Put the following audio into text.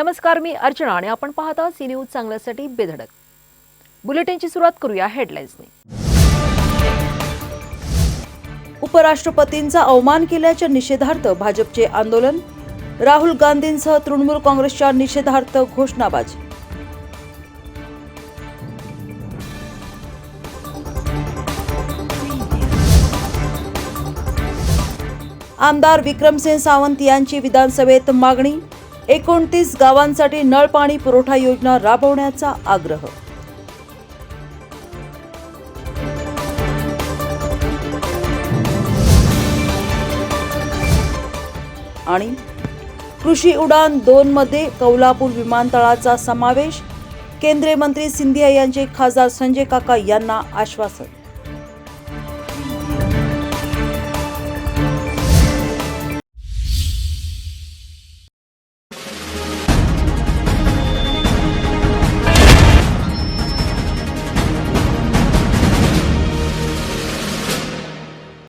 नमस्कार मी अर्चना आणि आपण पाहता सी न्यूज चांगल्यासाठी बेधडक. बुलेटिनची सुरुवात करूया हेडलाईन्सने. उपराष्ट्रपतींचा अवमान केल्याच्या निषेधार्थ भाजपचे आंदोलन राहुल गांधींसह तृणमूल काँग्रेसच्या निषेधार्थ घोषणाबाजी. आमदार विक्रमसिंह सावंत यांची विधानसभेत मागणी एकोणतीस गावांसाठी नळ पाणी पुरवठा योजना राबवण्याचा आग्रह. आणि कृषी उडान दोन मध्ये कौलापूर विमानतळाचा समावेश. केंद्रीय मंत्री सिंधिया यांचे खासदार संजय काका यांना आश्वासन.